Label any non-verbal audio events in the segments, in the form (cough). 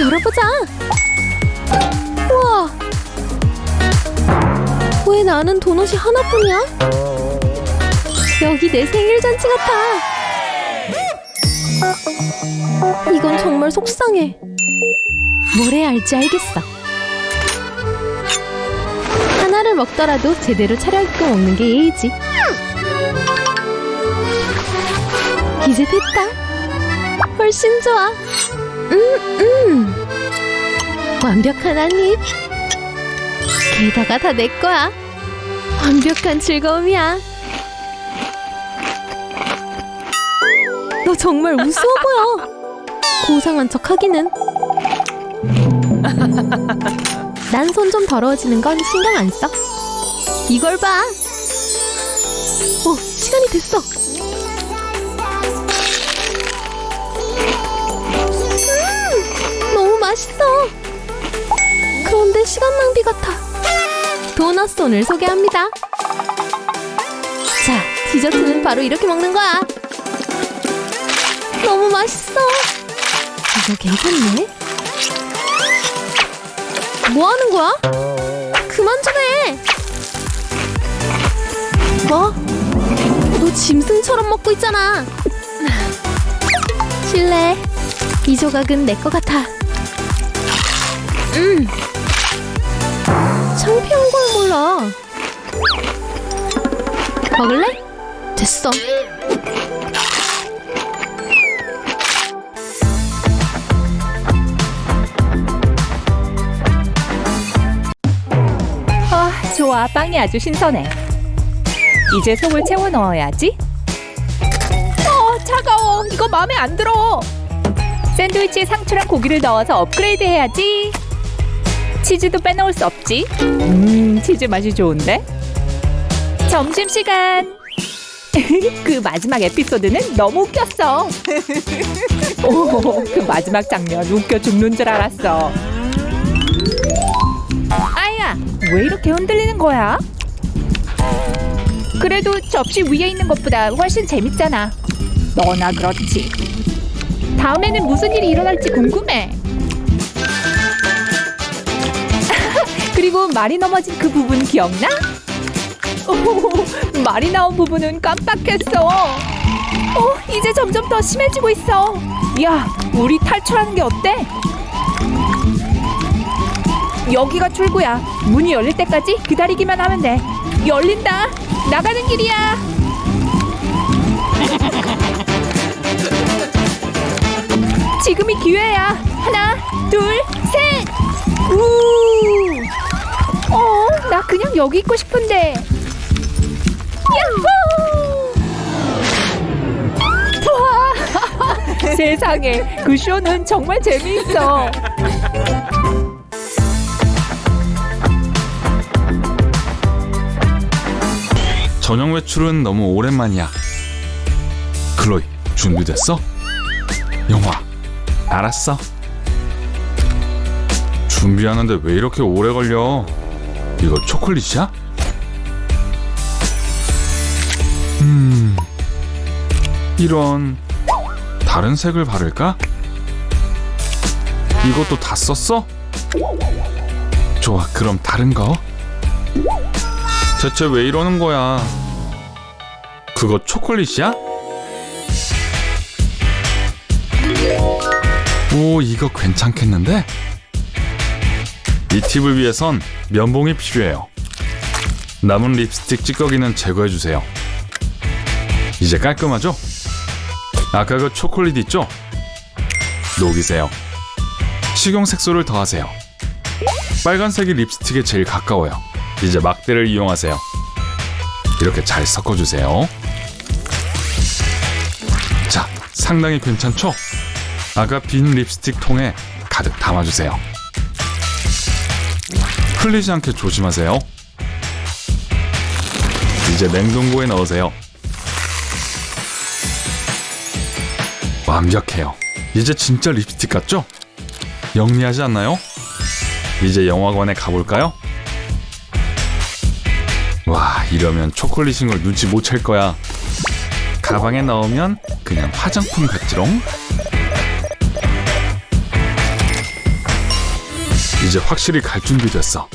열어보자. 우와. 왜 나는 도넛이 하나뿐이야? 여기 내 생일 잔치 같아. 이건 정말 속상해. 뭘 해야 할지 알겠어. 하나를 먹더라도 제대로 차려입고 먹는 게 예의지. 이제 됐다. 훨씬 좋아. 음, 음. 완벽한 한 입. 게다가 다 내 거야. 완벽한 즐거움이야. 너 정말 우스워 보여. 고상한 척 하기는. 난 손 좀 더러워지는 건 신경 안 써. 이걸 봐. 오, 시간이 됐어. 맛있어. 그런데 시간 낭비 같아. 도넛 손을 소개합니다. 자, 디저트는 바로 이렇게 먹는 거야. 너무 맛있어. 이거 괜찮네. 뭐 하는 거야? 그만 좀 해. 뭐? 너 짐승처럼 먹고 있잖아. 실례. 이 조각은 내 거 같아. 음. 창피한 걸 몰라. 먹을래? 됐어. 아, 좋아. 빵이 아주 신선해. 이제 속을 채워 넣어야지. 어, 차가워. 이거 마음에 안 들어. 샌드위치에 상추랑 고기를 넣어서 업그레이드 해야지. 치즈도 빼놓을 수 없지. 음, 치즈 맛이 좋은데? 점심 시간. (laughs) 그 마지막 에피소드는 너무 웃겼어. (laughs) 오, 그 마지막 장면 웃겨 죽는 줄 알았어. 아야, 왜 이렇게 흔들리는 거야? 그래도 접시 위에 있는 것보다 훨씬 재밌잖아. 너나 그렇지. 다음에는 무슨 일이 일어날지 궁금해. 그리고 말이 넘어진 그 부분 기억나? 오, 말이 나온 부분은 깜빡했어. 어, 이제 점점 더 심해지고 있어. 야, 우리 탈출하는 게 어때? 여기가 출구야. 문이 열릴 때까지 기다리기만 하면 돼. 열린다. 나가는 길이야. 지금이 기회야. 하나, 둘, 셋. 우. 그냥 여기 있고 싶은데. 야호! 와! (laughs) 세상에 그 쇼는 정말 재미있어. 저녁 외출은 너무 오랜만이야. 클로이, 준비됐어? 영화, 알았어. 준비하는데 왜 이렇게 오래 걸려? 이거 초콜릿이야? 음, 이런 다른 색을 바를까? 이것도 다 썼어? 좋아, 그럼 다른 거. 대체 왜 이러는 거야? 그거 초콜릿이야? 오, 이거 괜찮겠는데? 이 팁을 위해선 면봉이 필요해요. 남은 립스틱 찌꺼기는 제거해주세요. 이제 깔끔하죠? 아까 그 초콜릿 있죠? 녹이세요. 식용 색소를 더하세요. 빨간색이 립스틱에 제일 가까워요. 이제 막대를 이용하세요. 이렇게 잘 섞어주세요. 자, 상당히 괜찮죠? 아까 빈 립스틱 통에 가득 담아주세요. 흘리지 않게 조심하세요. 이제 냉동고에 넣으세요. 완벽해요. 이제 진짜 립스틱 같죠? 영리하지 않나요? 이제 영화관에 가볼까요? 와 이러면 초콜릿인 걸 눈치 못 챌 거야 가방에 넣으면 그냥 화장품 같지롱 이제 확실히 갈 준비 됐어.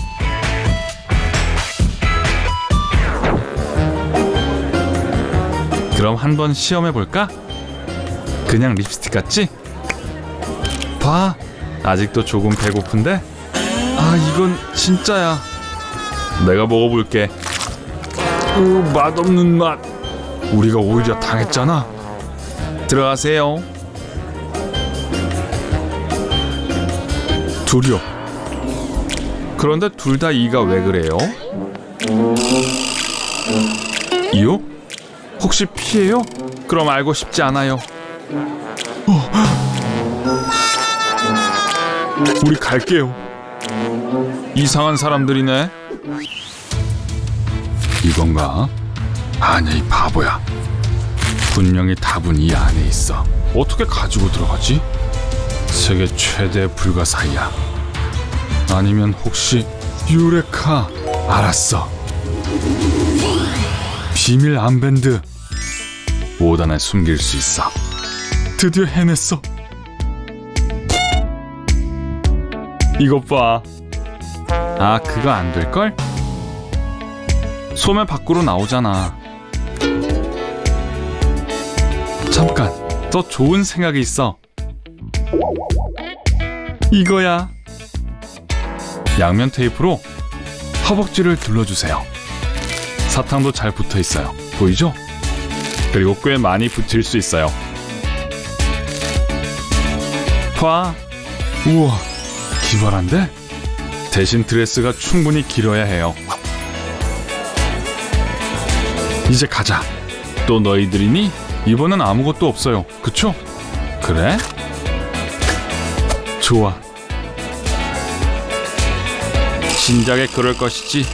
그럼 한번 시험해 볼까? 그냥 립스틱 같지? 봐, 아직도 조금 배고픈데? 아, 이건 진짜야. 내가 먹어볼게. 으, 맛없는 맛. 우리가 오히려 당했잖아. 들어가세요. 둘이요. 그런데 둘 다 이가 왜 그래요? 이요? 혹시 피해요? 그럼 알고 싶지 않아요. 어. 우리 갈게요. 이상한 사람들이네. 이건가? 아니야 이 바보야. 분명히 답은 이 안에 있어. 어떻게 가지고 들어가지? 세계 최대 불가사의야. 아니면 혹시 유레카? 알았어. 비밀 암밴드. 5단에 숨길 수 있어. 드디어 해냈어. 이것 봐. 아, 그거 안 될걸? 소매 밖으로 나오잖아. 잠깐, 더 좋은 생각이 있어. 이거야. 양면 테이프로 허벅지를 둘러주세요. 사탕도 잘 붙어 있어요. 보이죠? 그리고 꽤 많이 붙일 수 있어요. 봐. 우와, 기발한데? 대신 드레스가 충분히 길어야 해요. 이제 가자. 또 너희들이니? 이번엔 아무것도 없어요. 그쵸? 그래? 좋아. 진작에 그럴 것이지.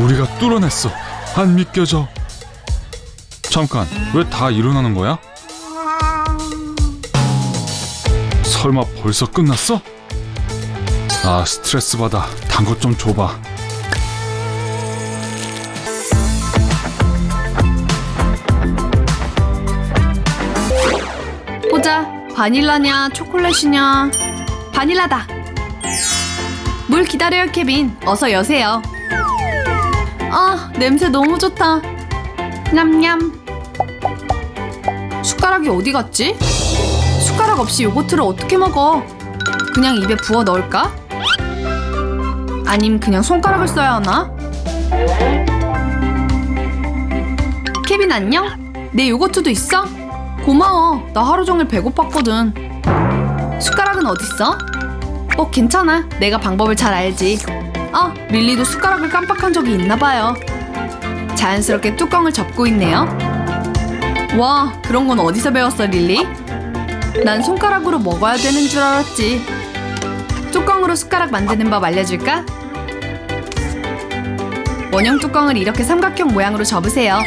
우리가 뚫어냈어. 안 믿겨져. 잠깐, 왜 다 일어나는 거야? 설마 벌써 끝났어? 아, 스트레스 받아. 단 것 좀 줘봐. 바닐라냐, 초콜릿이냐. 바닐라다. 물 기다려요, 케빈. 어서 여세요. 아, 냄새 너무 좋다. 냠냠. 숟가락이 어디 갔지? 숟가락 없이 요거트를 어떻게 먹어? 그냥 입에 부어 넣을까? 아님 그냥 손가락을 써야 하나? 케빈 안녕? 내 요거트도 있어? 고마워. 나 하루 종일 배고팠거든. 숟가락은 어딨어? 어, 괜찮아. 내가 방법을 잘 알지. 어, 릴리도 숟가락을 깜빡한 적이 있나 봐요. 자연스럽게 뚜껑을 접고 있네요. 와, 그런 건 어디서 배웠어, 릴리? 난 손가락으로 먹어야 되는 줄 알았지. 뚜껑으로 숟가락 만드는 법 알려줄까? 원형 뚜껑을 이렇게 삼각형 모양으로 접으세요.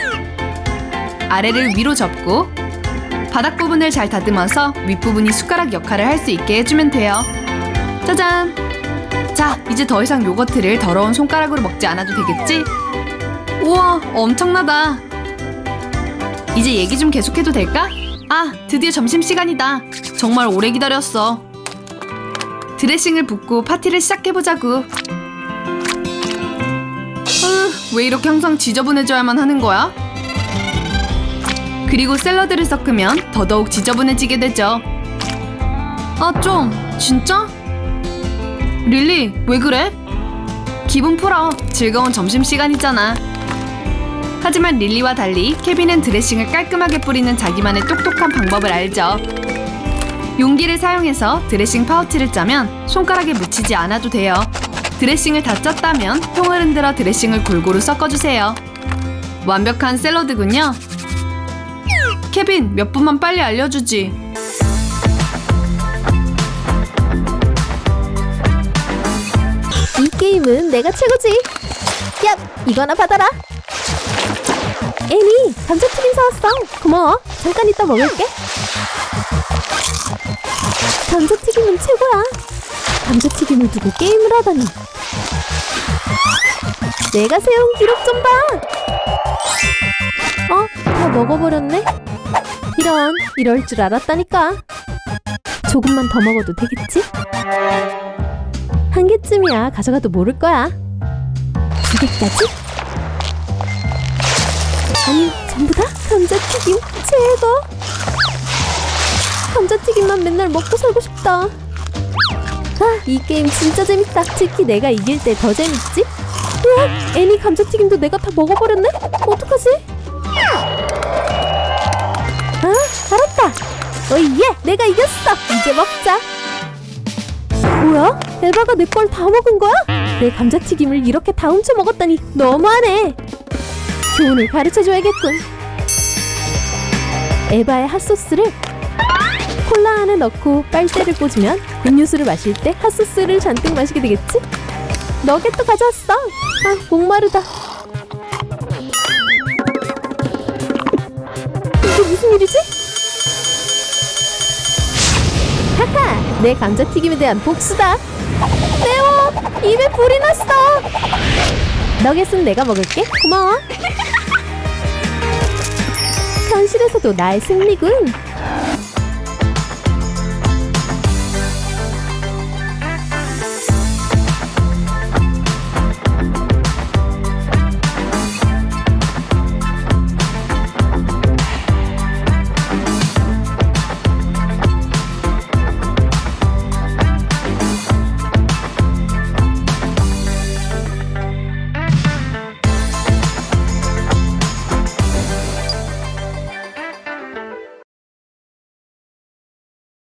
아래를 위로 접고 바닥 부분을 잘 다듬어서 윗부분이 숟가락 역할을 할 수 있게 해주면 돼요. 짜잔! 자, 이제 더 이상 요거트를 더러운 손가락으로 먹지 않아도 되겠지? 우와, 엄청나다. 이제 얘기 좀 계속해도 될까? 아, 드디어 점심시간이다. 정말 오래 기다렸어. 드레싱을 붓고 파티를 시작해보자고. 으, 왜 이렇게 항상 지저분해져야만 하는 거야? 그리고 샐러드를 섞으면 더더욱 지저분해지게 되죠. 아, 좀. 진짜? 릴리, 왜 그래? 기분 풀어. 즐거운 점심시간이잖아. 하지만 릴리와 달리 케빈은 드레싱을 깔끔하게 뿌리는 자기만의 똑똑한 방법을 알죠. 용기를 사용해서 드레싱 파우치를 짜면 손가락에 묻히지 않아도 돼요. 드레싱을 다 짰다면 통을 흔들어 드레싱을 골고루 섞어주세요. 완벽한 샐러드군요. 케빈, 몇 분만 빨리 알려주지. 이 게임은 내가 최고지. 야, 이거나 받아라. 애니, 감자튀김 사왔어. 고마워. 잠깐 이따 먹을게. 감자튀김은 최고야. 감자튀김을 두고 게임을 하다니. 내가 세운 기록 좀 봐. 어, 다 먹어버렸네. 이런, 이럴 줄 알았다니까. 조금만 더 먹어도 되겠지? 한 개쯤이야. 가져가도 모를 거야. 두 개까지? 아니, 전부 다? 감자튀김 최고! 감자튀김만 맨날 먹고 살고 싶다. 아, 이 게임 진짜 재밌다. 특히 내가 이길 때 더 재밌지? 우와, 애니 감자튀김도 내가 다 먹어버렸네? 어떡하지? 아, 알았다. 어이예, 내가 이겼어. 이제 먹자. 뭐야? 에바가 내 걸 다 먹은 거야? 내 감자튀김을 이렇게 다 훔쳐 먹었다니 너무하네. 교훈을 가르쳐줘야겠군. 에바의 핫소스를 콜라 안에 넣고 빨대를 꽂으면 음료수를 마실 때 핫소스를 잔뜩 마시게 되겠지? 너겟도 가져왔어. 아, 목마르다. 이게 무슨 일이지? 하하, 내 감자튀김에 대한 복수다. 매워, 입에 불이 났어. 너겟은 내가 먹을게. 고마워. (laughs) 현실에서도 나의 승리군.